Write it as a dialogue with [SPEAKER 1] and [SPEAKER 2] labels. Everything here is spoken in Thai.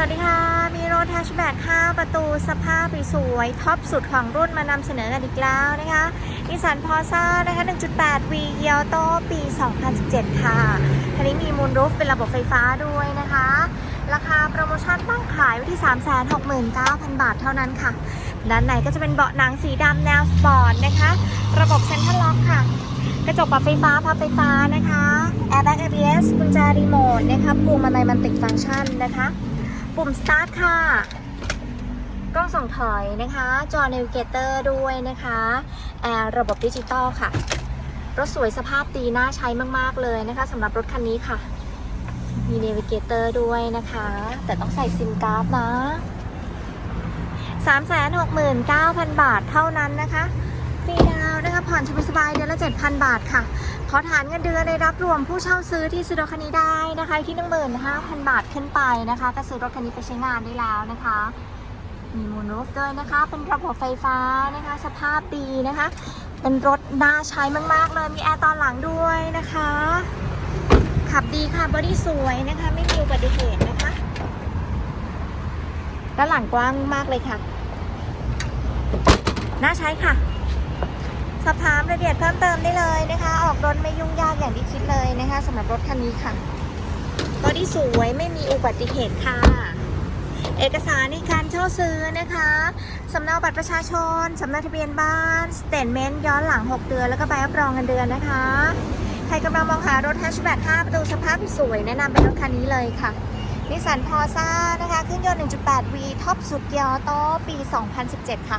[SPEAKER 1] สวัสดีค่ะ มีรถแฮชแบ็ก5ประตูสภาพสวยท็อปสุดของรุ่นมานำเสนอกันอีกแล้วนะคะนิสสันพอซ่านะคะ 1.8 V เกียวโตปี 2017 ค่ะคันนี้มีมูลรูฟเป็นระบบไฟฟ้าด้วยนะคะ ราคาโปรโมชั่นตั้งขายไว้ที่ 369,000 บาทเท่านั้นค่ะ ด้านในก็จะเป็นเบาะหนังสีดำแนวสปอร์ตนะคะ ระบบเซ็นทรัลล็อกค่ะ กระจกปรับไฟฟ้าพับไฟฟ้านะคะ Airbag ABS กุญแจรีโมทนะคะปุ่มอะไรมันติดฟังก์ชันนะคะ ปุ่ม start ค่ะ กล้องส่องถอยนะคะ จอ navigator ด้วยนะคะแอร์ระบบดิจิตอลค่ะ รถสวยสภาพดีน่าใช้มาก ๆ เลยนะคะสำหรับรถคันนี้ค่ะ มี navigator ด้วยนะคะ แต่ต้องใส่ซิมการ์ดนะ 369,000 บาทเท่านั้นนะคะ ฟรีดาวนะคะผ่อนสบายๆเดือนละ7,000 บาทค่ะ ขอฐานเงินเดือนได้รับรวมผู้เช่าซื้อที่ซื้อรถคันนี้ได้นะคะ ที่15,000บาทขึ้นไปนะคะ ก็ซื้อรถคันนี้ไปใช้งานได้แล้วนะคะ มีมูลรูฟด้วยนะคะ เป็นระบบไฟฟ้านะคะ สภาพดีนะคะ เป็นรถน่าใช้มากๆเลยมีแอร์ตอนหลังด้วยนะคะ ขับดีค่ะบอดี้สวยนะคะ ไม่มีอุบัติเหตุนะคะด้านหลังกว้างมากเลยค่ะ น่าใช้ค่ะ อบถามรายละเอียดเพิ่มเติมได้เลยนะคะ ออกรถไม่ยุ่งยากอย่างที่คิดเลยนะคะสำหรับรถคันนี้ค่ะบอดี้สวยไม่มีอุบัติเหตุค่ะ เอกสารในการเช่าซื้อนะคะสำเนาบัตรประชาชนสำเนาทะเบียนบ้านสเตทเมนต์ย้อนหลัง 6 เดือน แล้วก็ใบรับรองเงินเดือนนะคะ ใครกำลังมองหารถแฮชแบ็ก5ประตูสภาพสวยแนะนำเป็นรถคันนี้เลยค่ะนิสสันพอซ่านะคะ เครื่องยนต์ 1.8V ท็อปสุดเกียร์โตปี 2017 ค่ะ